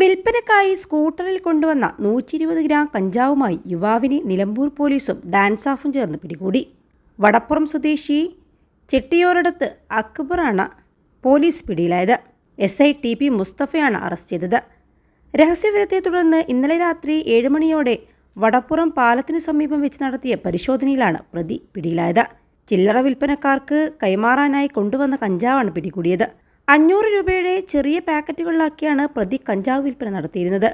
വിൽപ്പനക്കായി സ്കൂട്ടറിൽ കൊണ്ടുവന്ന നൂറ്റി ഇരുപത് ഗ്രാം കഞ്ചാവുമായി യുവാവിനെ നിലമ്പൂർ പോലീസും ഡാൻസ് ഡാൻസാഫും ചേർന്ന് പിടികൂടി. വടപ്പുറം സ്വദേശി ചെട്ടിയോരടത്ത് അക്ബറാണ് പോലീസ് പിടിയിലായത്. എസ് ഐ ടി പി മുസ്തഫയാണ് അറസ്റ്റ് ചെയ്തത്. രഹസ്യവിവരത്തെ തുടർന്ന് ഇന്നലെ രാത്രി ഏഴ് മണിയോടെ വടപ്പുറം പാലത്തിന് സമീപം വെച്ച് നടത്തിയ പരിശോധനയിലാണ് പ്രതി പിടിയിലായത്. ചില്ലറ വിൽപ്പനക്കാർക്ക് കൈമാറാനായി കൊണ്ടുവന്ന കഞ്ചാവാണ് പിടികൂടിയത്. അഞ്ഞൂറ് രൂപയുടെ ചെറിയ പാക്കറ്റുകളിലാക്കിയാണ് പ്രതി കഞ്ചാവ് വിൽപ്പന നടത്തിയിരുന്നത്.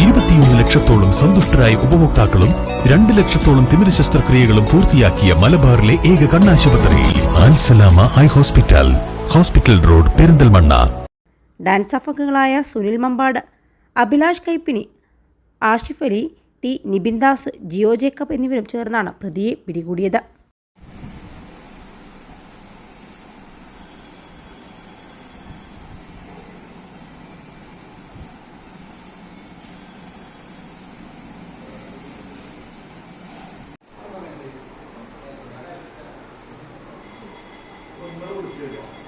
ഇരുപത്തിയൊന്ന് ലക്ഷത്തോളം സന്തുഷ്ടരായ ഉപഭോക്താക്കളും രണ്ട് ലക്ഷത്തോളം തിമിര ശസ്ത്രക്രിയകളും പൂർത്തിയാക്കിയ മലബാറിലെ ഏക കണ്ണാശുപത്രി ആൻസലാമ eye hospital hospital road Perinthalmanna. Dance അംഗങ്ങളായ സുനിൽ മമ്പാട് അഭിലാഷ് കൈപ്പിനി ആഷിഫ് അലി ടി നിബിൻദാസ് ജിയോ ജേക്കബ് എന്നിവരും ചേർന്നാണ് പ്രതിയെ പിടികൂടിയത്. ഡോൺ